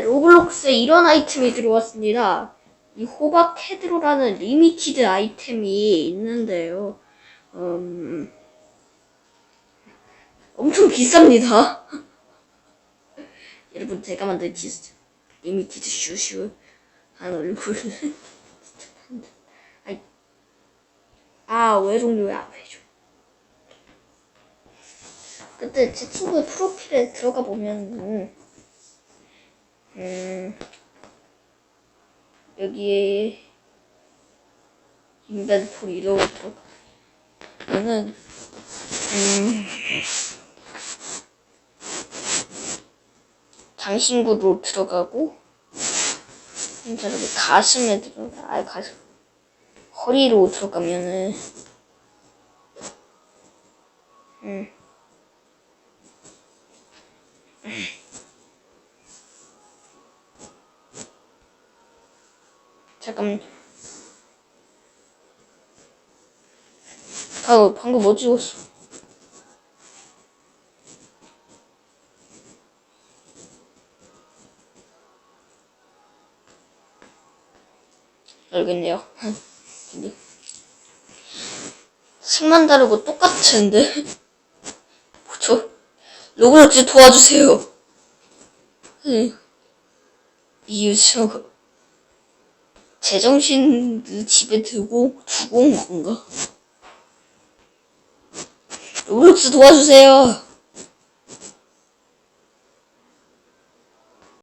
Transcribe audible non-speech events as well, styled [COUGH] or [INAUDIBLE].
네, 로블록스에 이런 아이템이 들어왔습니다. 이 호박 헤드로라는 리미티드 아이템이 있는데요. 음, 엄청 비쌉니다. [LAUGHS] 여러분, 제가 만든 디스, 리미티드 슈슈 한. [LAUGHS] 아이, 아, 외종료야, 외종. 그때 제 친구의 프로필에 들어가 보면, 음, 여기에 인벤토리로 들어가면은, 음, 장신구로 들어가고, 여기 가슴에 들어가, 아, 가슴, 허리로 들어가면은, 음, 잠깐만. 방금, 방금 뭐 찍었어? 알겠네요. [LAUGHS] 색만 다르고 똑같은데? 뭐죠? 로블록스 도와주세요. 응. 이유서 제정신을 집에 두고 두고 온 건가? 로블록스 도와주세요.